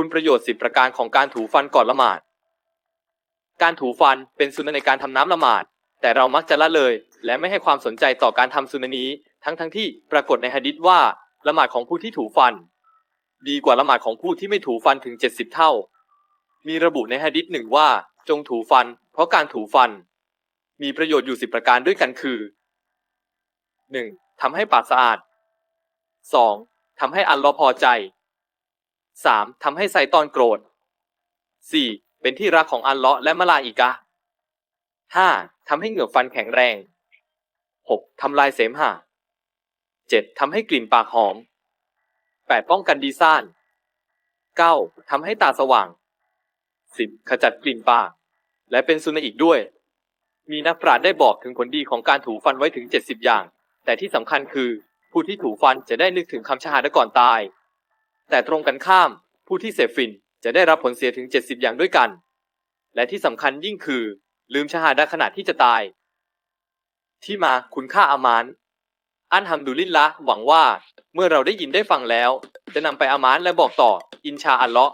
คุณประโยชน์สิบประการของการถูฟันก่อนละหมาด การถูฟันเป็นสุนนในการทำน้ำละหมาด แต่เรามักจะละเลย และไม่ให้ความสนใจต่อการทำสุนนนี้ ทั้งทั้งๆที่ปรากฏในหะดิษว่าละหมาดของผู้ที่ถูฟัน ดีกว่าละหมาดของผู้ที่ไม่ถูฟันถึง 70 เท่า มีระบุในหะดิษหนึ่งว่า จงถูฟัน เพราะการถูฟัน มีประโยชน์อยู่สิบประการด้วยกันคือ 1. ทำให้ปากสะอาด 2. ทำให้อัลลอพอใจ 3. ทำให้ไซตอนโกรธ 4. เป็นที่รักของอัลเลาะและมลาอิกะห์ 5. ทำให้เหงือกฟันแข็งแรง 6. ทำลายเสมหะ 7. ทำให้กลิ่นปากหอม 8. ป้องกันดีซ่าน 9. ทำให้ตาสว่าง 10. ขจัดกลิ่นปาก และเป็นสุนอีกด้วย มีนักปราชญ์ได้บอกถึงผลดีของการถูฟันไว้ถึง 70 อย่าง แต่ที่สำคัญคือ ผู้ที่ถูฟันจะได้นึกถึงคำชาฮาดก่อนตาย แต่ตรงกันข้ามผู้ที่เสพฟินจะได้รับผลเสียถึง 70 อย่างด้วยกัน และที่สำคัญยิ่งคือ ลืมชาฮาดะห์ขณะที่จะตาย ที่มาคุณค่าอามาน อันฮัมดุลิลละหวังว่า เมื่อเราได้ยินได้ฟังแล้ว จะนำไปอามานและบอกต่อ อินชาอัลเลาะ